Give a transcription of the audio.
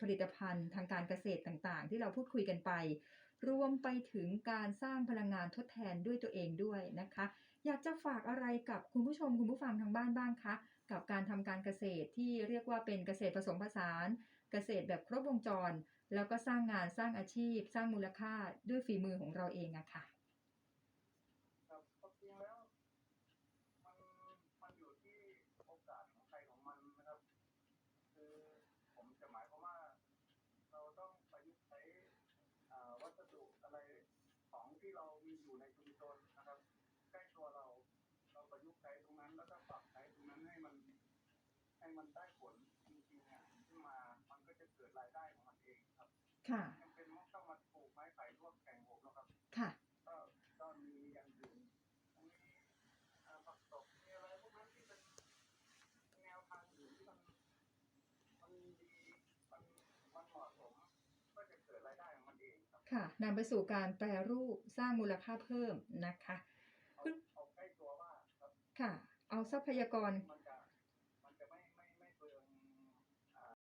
ผลิตภัณฑ์ทางการเกษตรต่างๆ ที่เราพูดคุยกันไป รวมไปถึงการสร้างพลังงานทดแทนด้วยตัวเองด้วยนะคะ อยากจะฝากอะไรกับคุณผู้ชมคุณผู้ฟังทางบ้านบ้างคะกับการทำการเกษตรที่เรียกว่าเป็นเกษตรผสมผสาน เกษตรแบบครบวงจร แล้วก็สร้างงานสร้างอาชีพ สร้างมูลค่าด้วยฝีมือของเราเองอะค่ะรับความจริงแล้ว มันมันอยู่ที่โอกาสของใครของมันนะครับ คือผมจะหมายความว่า เราต้องประยุกต์ใช้อ่าวัสดุอะไรของ ที่เรามีอยู่ในชุมชนนะครับใกล้ตัวเราเราประยุกต์ใช้ตรงนั้นแล้วก็ปรับใช้ตรงนั้นให้มันให้มันได้ผลจริงๆเนี่ยขึ้นมามันก็จะเกิดรายได้ของมันเองครับ ค่ะ จำเป็นต้องมาปลูกไม้ไผ่ร่วมแข่งผมนะครับ ค่ะ ก็ก็มีอย่างอื่นมีเอ่อผักตบมีอะไรพวกนั้นที่เป็นแนวทางอื่นที่มันมันดีมันมันเหมาะสม ก็จะเกิดรายได้ของมันเอง ครับค่ะนำไปสู่การแปรรูปสร้างมูลค่าเพิ่มนะคะเอาคุณเอาใกล้ตัวว่าครับค่ะ เอาทรัพยากรมัน